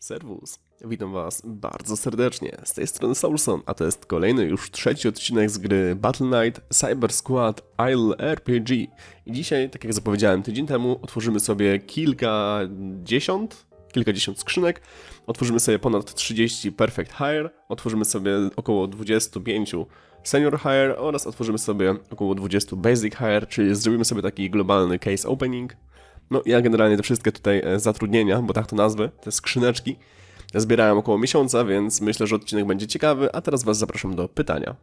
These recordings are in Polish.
Serwus, witam was bardzo serdecznie. Z tej strony Soulson, a to jest kolejny już trzeci odcinek z gry Battle Knight Cyber Squad Isle RPG. I dzisiaj, tak jak zapowiedziałem tydzień temu, otworzymy sobie kilkadziesiąt, kilkadziesiąt skrzynek, otworzymy sobie ponad 30 Perfect Hire, otworzymy sobie około 25 Senior Hire oraz otworzymy sobie około 20 Basic Hire, czyli zrobimy sobie taki globalny case opening. No ja generalnie te wszystkie tutaj e, zatrudnienia, bo tak to nazwę, te skrzyneczki, zbierałem około miesiąca, więc myślę, że odcinek będzie ciekawy, a teraz was zapraszam do pytania.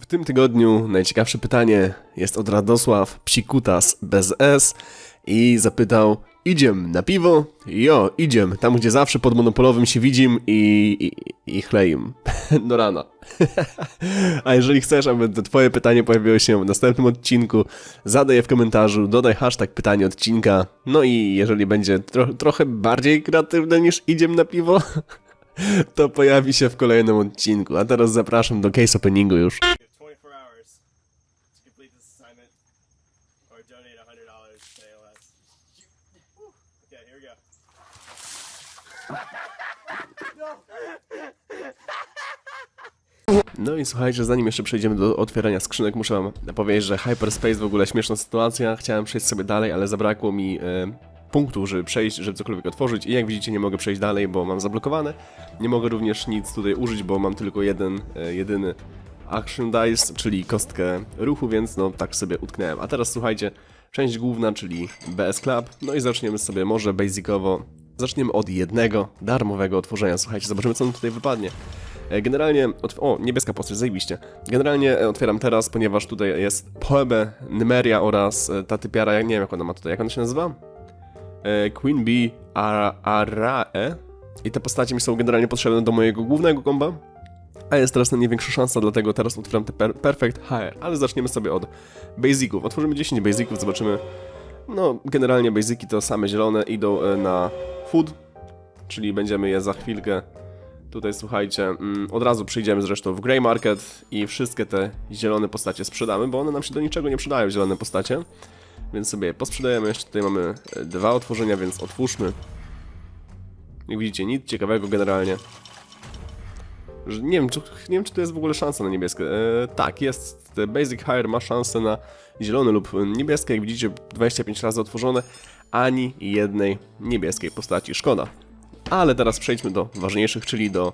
W tym tygodniu najciekawsze pytanie jest od Radosław Psikutas bez S i zapytał Idziem na piwo? Jo, idziem, tam gdzie zawsze pod monopolowym się widzim i, i, i chleim. Do rana. A jeżeli chcesz, aby to twoje pytanie pojawiło się w następnym odcinku, zadaj je w komentarzu, dodaj hashtag pytanie odcinka, no i jeżeli będzie tro trochę bardziej kreatywne niż idziem na piwo, to pojawi się w kolejnym odcinku. A teraz zapraszam do case openingu już. You have 24 hours to complete this assignment or donate $100 to ALS. Okay, here we go. No i słuchajcie, zanim jeszcze przejdziemy do otwierania skrzynek, muszę wam powiedzieć, że Hyperspace w ogóle śmieszna sytuacja. Chciałem przejść sobie dalej, ale zabrakło mi e, punktów, żeby przejść, żeby cokolwiek otworzyć i jak widzicie nie mogę przejść dalej, bo mam zablokowane. Nie mogę również nic tutaj użyć, bo mam tylko jeden, e, jedyny Action Dice, czyli kostkę ruchu, więc no tak sobie utknąłem. A teraz słuchajcie, część główna, czyli BS Club. No i zaczniemy sobie może basicowo. Zaczniemy od jednego darmowego otworzenia. Słuchajcie, zobaczymy co nam tutaj wypadnie. E, Generalnie, o, niebieska postać, zajebiście. Generalnie e, otwieram teraz, ponieważ tutaj jest Poebe, Nymeria oraz e, ta typiara, jak nie wiem jak ona ma tutaj, jak ona się nazywa? Queen Bee Ara- Arae. I te postacie mi są generalnie potrzebne do mojego głównego komba. A jest teraz największa szansa, dlatego teraz otwieram te per Perfect Hire. Ale zaczniemy sobie od basiców. Otworzymy 10 basiców, zobaczymy. No, generalnie basiki to same zielone, idą e, na food, czyli będziemy je za chwilkę Tutaj słuchajcie, mm, od razu przyjdziemy zresztą w Grey Market i wszystkie te zielone postacie sprzedamy, bo one nam się do niczego nie przydają, zielone postacie. Więc sobie je posprzedajemy. Jeszcze tutaj mamy e, dwa otworzenia, więc otwórzmy. Jak widzicie, nic ciekawego generalnie. Nie wiem, czy, nie wiem, czy to jest w ogóle szansa na niebieskie. E, tak, jest. Basic Hire ma szansę na zielone lub niebieskie. Jak widzicie, 25 razy otworzone. Ani jednej niebieskiej postaci. Szkoda. Ale teraz przejdźmy do ważniejszych, czyli do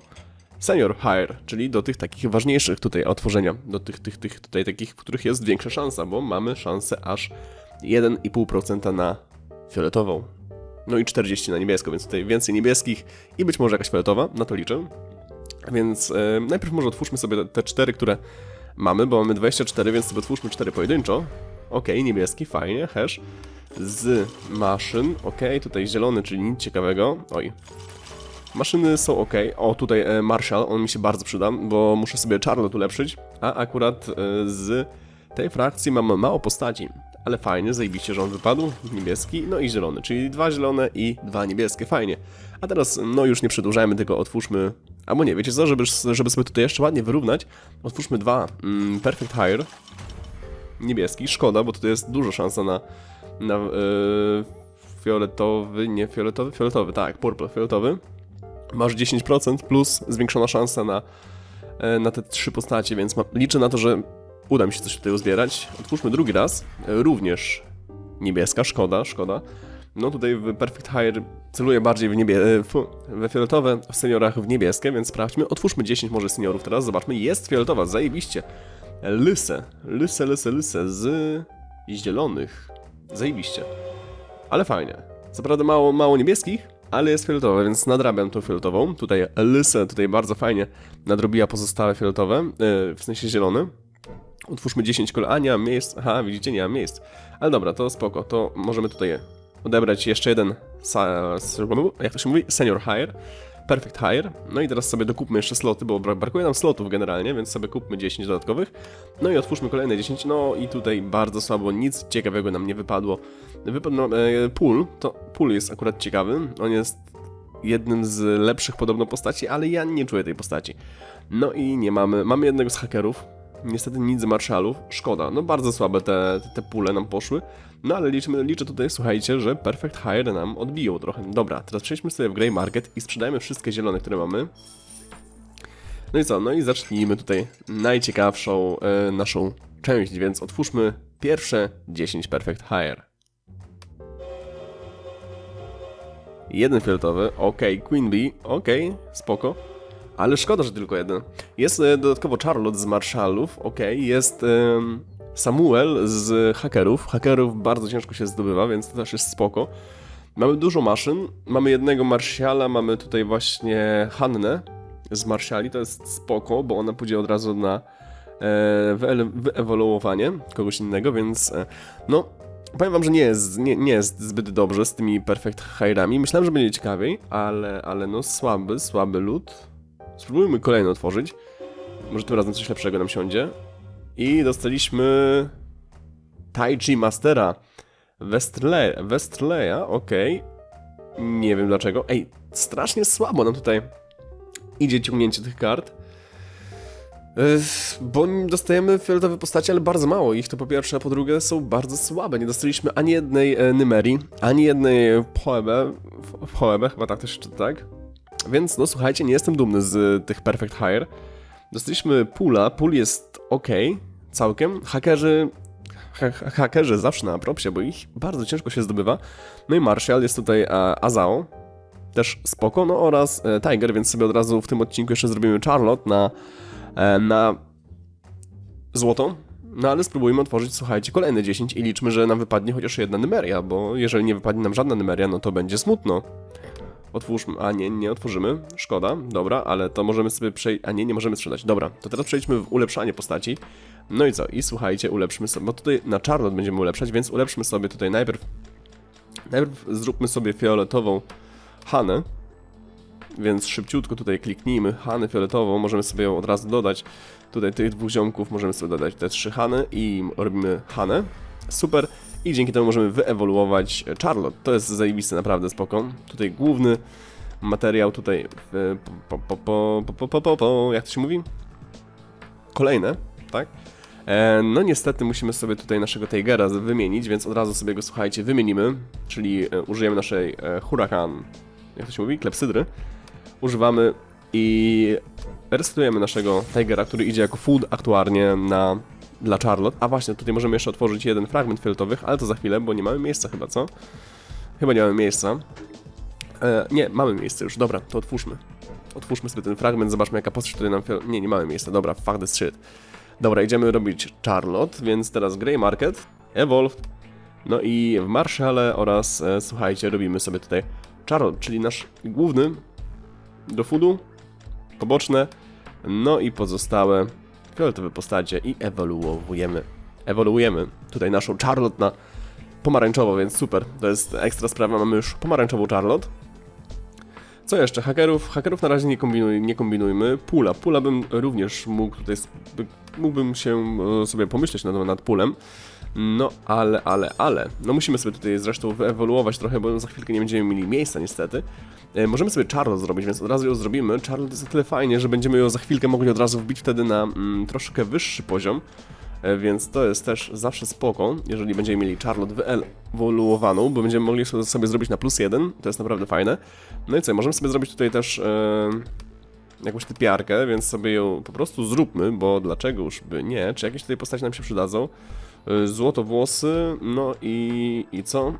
senior hire, czyli do tych takich ważniejszych tutaj otworzenia, do tych, tych, tych tutaj takich, w których jest większa szansa, bo mamy szansę aż 1,5% na fioletową. No i 40 na niebiesko, więc tutaj więcej niebieskich i być może jakaś fioletowa, na to liczę. Więc e, najpierw może otwórzmy sobie te, te cztery, które mamy, bo mamy 24, więc sobie otwórzmy cztery pojedynczo. Okej, niebieski, fajnie, hash. Z maszyn, okej, tutaj zielony, czyli nic ciekawego. Oj, Maszyny są ok. O, tutaj e, Marshall, on mi się bardzo przyda, bo muszę sobie Charlotte ulepszyć, a akurat e, z tej frakcji mam mało postaci. Ale fajnie, zajebiście, że on wypadł. Niebieski, no i zielony, czyli dwa zielone i dwa niebieskie, fajnie. A teraz, no już nie przedłużajmy, tylko otwórzmy... Albo nie, wiecie co, żeby, żeby sobie tutaj jeszcze ładnie wyrównać, otwórzmy dwa mm, Perfect Hire. Niebieski, szkoda, bo tutaj jest duża szansa na... na e, fioletowy, nie fioletowy, fioletowy, tak, purple, fioletowy masz 10% plus zwiększona szansa na, e, na te trzy postacie, więc ma, liczę na to, że uda mi się coś tutaj uzbierać. Otwórzmy drugi raz, e, również niebieska, szkoda, szkoda. No tutaj w Perfect Hire celuję bardziej w niebie, e, we fioletowe, w seniorach w niebieskie, więc sprawdźmy. Otwórzmy 10 może seniorów teraz, zobaczmy, jest fioletowa, zajebiście. Lyse, lyse, lyse, lyse z zielonych, zajebiście. Ale fajnie. Co prawda mało, mało niebieskich, ale jest fioletowe, więc nadrabiam tą fioletową. Tutaj Lysę tutaj bardzo fajnie nadrobiła pozostałe fioletowe, yy, w sensie zielone. Utwórzmy 10 kol... A, nie miejsc. Aha, widzicie, nie mam miejsc. Ale dobra, to spoko, to możemy tutaj odebrać jeszcze jeden... Jak to się mówi? Senior Hire. Perfect Hire. No i teraz sobie dokupmy jeszcze sloty, bo bra- brakuje nam slotów generalnie, więc sobie kupmy 10 dodatkowych. No i otwórzmy kolejne 10. No i tutaj bardzo słabo, nic ciekawego nam nie wypadło. Wypadł no, e, Pool, to Pool jest akurat ciekawy. On jest jednym z lepszych podobno postaci, ale ja nie czuję tej postaci. No i nie mamy, mamy jednego z hakerów. Niestety nic z Marshallów. Szkoda. No bardzo słabe te, te pule nam poszły. No ale liczymy, liczę tutaj, słuchajcie, że Perfect Hire nam odbiją trochę. Dobra, teraz przejdźmy sobie w Grey Market i sprzedajmy wszystkie zielone, które mamy. No i co? No i zacznijmy tutaj najciekawszą e, naszą część, więc otwórzmy pierwsze 10 Perfect Hire. Jeden fioletowy, ok, Queen Bee, ok, spoko. Ale szkoda, że tylko jeden. Jest e, dodatkowo Charlotte z Marshallów, ok, jest Samuel z hakerów. Hakerów bardzo ciężko się zdobywa, więc to też jest spoko. Mamy dużo maszyn, mamy jednego Marshalla, mamy tutaj właśnie Hannę z Marshali, to jest spoko, bo ona pójdzie od razu na e, wyewoluowanie kogoś innego, więc e, no, powiem wam, że nie jest, nie, nie jest zbyt dobrze z tymi Perfect Hire'ami. Myślałem, że będzie ciekawiej, ale, ale no słaby, słaby lód. Spróbujmy kolejny otworzyć. Może tym razem coś lepszego nam siądzie. I dostaliśmy Tai Chi Mastera Westleya, Westleya okej. Nie wiem dlaczego. Ej, strasznie słabo nam tutaj idzie ciągnięcie tych kart. Bo dostajemy fioletowe postacie, ale bardzo mało ich. To po pierwsze, a po drugie są bardzo słabe. Nie dostaliśmy ani jednej e, Nymerii, ani jednej Poebe. Poebe, chyba tak się czyta, tak? Więc no słuchajcie, nie jestem dumny z tych Perfect Hire. Dostaliśmy Pula, Pool jest ok, całkiem. Hakerzy, ha, ha- hakerzy zawsze na propsie, bo ich bardzo ciężko się zdobywa. No i Marshall jest tutaj e, Azao, też spoko, no oraz e, Tiger, więc sobie od razu w tym odcinku jeszcze zrobimy Charlotte na, e, na złoto. No ale spróbujmy otworzyć, słuchajcie, kolejne 10 i liczmy, że nam wypadnie chociaż jedna Nymeria, bo jeżeli nie wypadnie nam żadna Nymeria, no to będzie smutno. Otwórzmy, a nie, nie otworzymy, szkoda, dobra, ale to możemy sobie przejść, a nie, nie możemy sprzedać, dobra, to teraz przejdźmy w ulepszanie postaci. No i co, i słuchajcie, ulepszmy sobie, bo tutaj na Charlotte będziemy ulepszać, więc ulepszmy sobie tutaj najpierw, najpierw zróbmy sobie fioletową Hanę, więc szybciutko tutaj kliknijmy Hanę fioletową, możemy sobie ją od razu dodać, tutaj tych dwóch ziomków możemy sobie dodać te trzy Hany i robimy Hanę, super, i dzięki temu możemy wyewoluować Charlotte. To jest zajebiste, naprawdę spoko. Tutaj główny materiał, tutaj e, po, po, po, po, po, po, po, jak to się mówi? Kolejne, tak? E, no niestety musimy sobie tutaj naszego Tigera wymienić, więc od razu sobie go, słuchajcie, wymienimy, czyli e, użyjemy naszej e, Huracan, jak to się mówi? Klepsydry. Używamy i resetujemy naszego Tigera, który idzie jako food aktualnie na dla Charlotte. A właśnie, tutaj możemy jeszcze otworzyć jeden fragment fioletowych, ale to za chwilę, bo nie mamy miejsca chyba, co? Chyba nie mamy miejsca. E, nie, mamy miejsce już, dobra, to otwórzmy. Otwórzmy sobie ten fragment, zobaczmy jaka postać tutaj nam... Nie, nie mamy miejsca, dobra, fuck this shit. Dobra, idziemy robić Charlotte, więc teraz Grey Market, Evolved, no i w Marshalle oraz, e, słuchajcie, robimy sobie tutaj Charlotte, czyli nasz główny do foodu, poboczne, no i pozostałe fioletowe postacie i ewoluujemy. Ewoluujemy tutaj naszą Charlotte na pomarańczowo, więc super. To jest ekstra sprawa, mamy już pomarańczową Charlotte. Co jeszcze? Hakerów, hakerów na razie nie, kombinuj, nie kombinujmy. Pula. Pula bym również mógł tutaj, mógłbym się e, sobie pomyśleć nad, nad pulem. No, ale, ale, ale. No musimy sobie tutaj zresztą wyewoluować trochę, bo za chwilkę nie będziemy mieli miejsca niestety. E, Możemy sobie Charlotte zrobić, więc od razu ją zrobimy. Charlotte jest o tyle fajnie, że będziemy ją za chwilkę mogli od razu wbić wtedy na mm, troszkę wyższy poziom. E, Więc to jest też zawsze spoko, jeżeli będziemy mieli Charlotte wyewoluowaną, bo będziemy mogli sobie- zrobić na plus jeden, to jest naprawdę fajne. No i co, możemy sobie zrobić tutaj też e, jakąś typiarkę, więc sobie ją po prostu zróbmy, bo dlaczego już by nie? Czy jakieś tutaj postacie nam się przydadzą? E, Złoto włosy, no i, i co?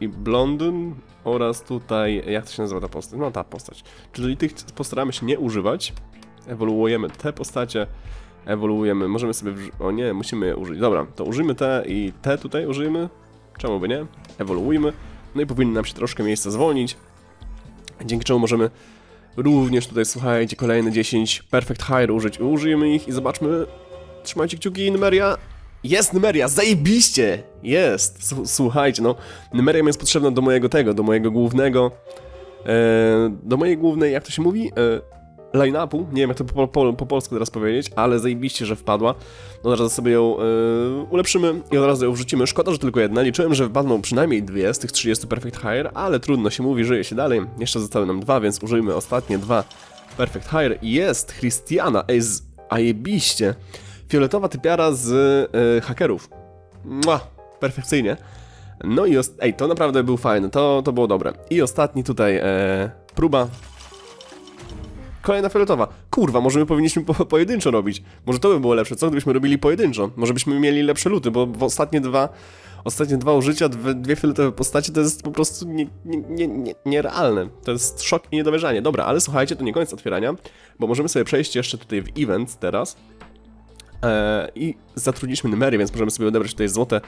I blondyn oraz tutaj, jak to się nazywa ta postać? No ta postać. Czyli tych postaramy się nie używać, ewoluujemy te postacie, ewoluujemy, możemy sobie, o nie, musimy je użyć, dobra, to użyjmy te i te tutaj użyjmy, czemu by nie, ewoluujmy, no i powinno nam się troszkę miejsca zwolnić, dzięki czemu możemy również tutaj, słuchajcie, kolejne 10 Perfect Hire użyć, użyjmy ich i zobaczmy, trzymajcie kciuki, Numeria, jest Numeria, zajebiście, jest, słuchajcie, no, Numeria jest potrzebna do mojego tego, do mojego głównego, e, do mojej głównej, jak to się mówi, e, line-upu, nie wiem jak to po, po, po polsku teraz powiedzieć, ale zajebiście, że wpadła. Od razu sobie ją yy, ulepszymy i od razu ją wrzucimy. Szkoda, że tylko jedna. Liczyłem, że wpadną przynajmniej dwie z tych 30 Perfect Hire, ale trudno się mówi, żyje się dalej. Jeszcze zostały nam dwa, więc użyjmy ostatnie dwa Perfect Hire. Jest Christiana, ej, z... Fioletowa typiara z y, hakerów. Mua, perfekcyjnie. No i ej, to naprawdę był fajny, to, to było dobre. I ostatni tutaj e, próba. Kolejna fioletowa. Kurwa, może my powinniśmy po, pojedynczo robić. Może to by było lepsze, co gdybyśmy robili pojedynczo? Może byśmy mieli lepsze luty, bo w ostatnie dwa, ostatnie dwa użycia, dwie, dwie fioletowe postacie to jest po prostu nie, nie, nie, nierealne. To jest szok i niedowierzanie. Dobra, ale słuchajcie, to nie koniec otwierania, bo możemy sobie przejść jeszcze tutaj w event teraz. E, I zatrudniliśmy numery, więc możemy sobie odebrać tutaj złote,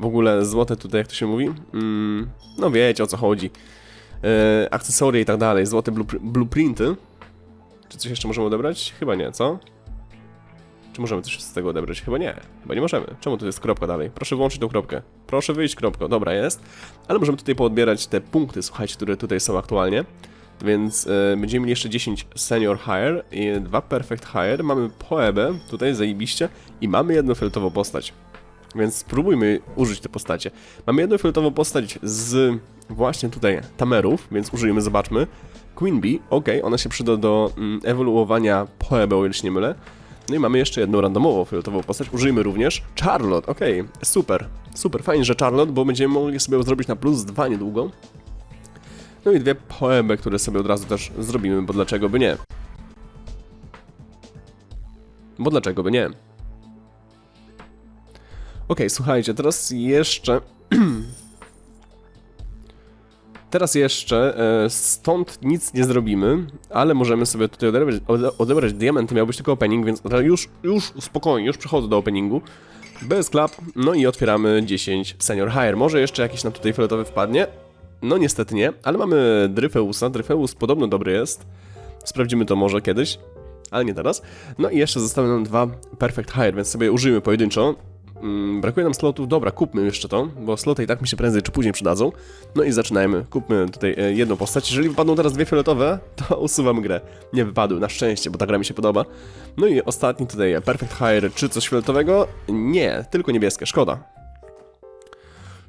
w ogóle złote tutaj, jak to się mówi? Mm, no wiecie o co chodzi. E, akcesoria i tak dalej, złote bluepr- blueprinty. Czy coś jeszcze możemy odebrać? Chyba nie, co? Czy możemy coś z tego odebrać? Chyba nie. Chyba nie możemy. Czemu tu jest kropka dalej? Proszę wyłączyć tą kropkę. Proszę wyjść kropko. Dobra, jest. Ale możemy tutaj poodbierać te punkty, słuchajcie, które tutaj są aktualnie. Więc e, będziemy mieli jeszcze 10 senior hire i 2 perfect hire. Mamy poebę, tutaj zajebiście. I mamy jedną fioletową postać. Więc spróbujmy użyć te postacie. Mamy jedną fioletową postać z właśnie tutaj tamerów, więc użyjmy, zobaczmy. Queen Bee, ok, ona się przyda do mm, ewoluowania poeby, o ile się nie mylę. No i mamy jeszcze jedną randomową fioletową postać, użyjmy również Charlotte, ok, super, super, fajnie, że Charlotte, bo będziemy mogli sobie zrobić na plus 2 niedługo. No i dwie poemy, które sobie od razu też zrobimy, bo dlaczego by nie? Bo dlaczego by nie? Okej, słuchajcie, teraz jeszcze. teraz jeszcze e, stąd nic nie zrobimy, ale możemy sobie tutaj odebrać, ode, odebrać diamenty. Miał być tylko opening, więc już, już spokojnie, już przechodzę do openingu. Bez klap, no i otwieramy 10 senior hire. Może jeszcze jakiś nam tutaj fioletowy wpadnie. No niestety nie, ale mamy Dryfeusa. Dryfeus podobno dobry jest. Sprawdzimy to może kiedyś, ale nie teraz. No i jeszcze zostały nam dwa Perfect Hire, więc sobie użyjmy pojedynczo. Mm, brakuje nam slotów, dobra, kupmy jeszcze to, bo sloty i tak mi się prędzej czy później przydadzą. No i zaczynajmy, kupmy tutaj e, jedną postać. Jeżeli wypadną teraz dwie fioletowe, to usuwam grę. Nie wypadły, na szczęście, bo ta gra mi się podoba. No i ostatni tutaj Perfect Hire, czy coś fioletowego? Nie, tylko niebieskie, szkoda.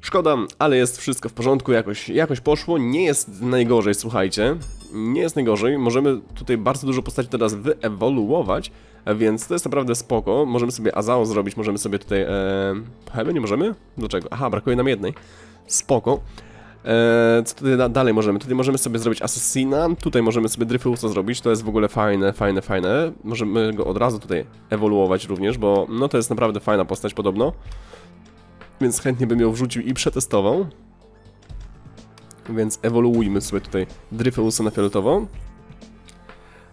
Szkoda, ale jest wszystko w porządku, jakoś, jakoś poszło. Nie jest najgorzej, słuchajcie. Nie jest najgorzej. Możemy tutaj bardzo dużo postaci teraz wyewoluować, więc to jest naprawdę spoko. Możemy sobie Azao zrobić, możemy sobie tutaj... E... Chyba nie możemy? Dlaczego? Aha, brakuje nam jednej. Spoko. E, co tutaj da dalej możemy? Tutaj możemy sobie zrobić Assassina, tutaj możemy sobie Dryfeusa zrobić, to jest w ogóle fajne, fajne, fajne. Możemy go od razu tutaj ewoluować również, bo no to jest naprawdę fajna postać podobno więc chętnie bym ją wrzucił i przetestował. Więc ewoluujmy sobie tutaj Dryfeusa na fioletową.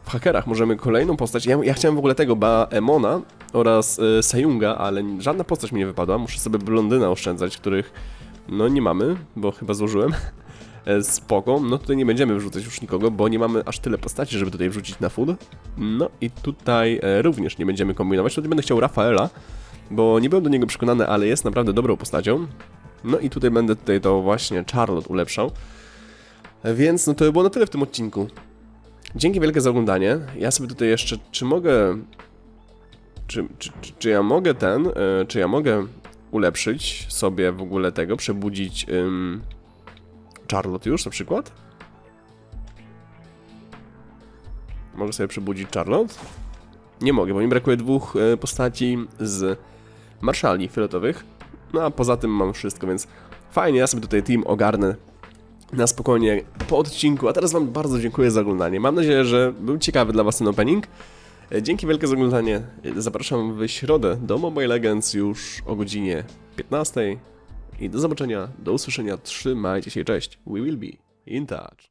W hakerach możemy kolejną postać. Ja, ja chciałem w ogóle tego Baemona oraz y, ale żadna postać mi nie wypadła. Muszę sobie blondyna oszczędzać, których no nie mamy, bo chyba złożyłem. E, Spoko, no tutaj nie będziemy wrzucać już nikogo, bo nie mamy aż tyle postaci, żeby tutaj wrzucić na food. No i tutaj e, również nie będziemy kombinować. Tutaj będę chciał Rafaela, bo nie byłem do niego przekonany, ale jest naprawdę dobrą postacią. No i tutaj będę tutaj to właśnie Charlotte ulepszał. Więc no to by było na tyle w tym odcinku. Dzięki wielkie za oglądanie. Ja sobie tutaj jeszcze, czy mogę... Czy, czy, czy, czy ja mogę ten, y, czy ja mogę ulepszyć sobie w ogóle tego, przebudzić Charlotte już na przykład? Mogę sobie przebudzić Charlotte? Nie mogę, bo mi brakuje dwóch e, postaci z marszali fioletowych. No a poza tym mam wszystko, więc fajnie, ja sobie tutaj team ogarnę na spokojnie po odcinku. A teraz Wam bardzo dziękuję za oglądanie. Mam nadzieję, że był ciekawy dla Was ten opening. E, Dzięki wielkie za oglądanie. E, Zapraszam w środę do Mobile Legends już o godzinie 15. I do zobaczenia, do usłyszenia. Trzymajcie się, cześć. We will be in touch.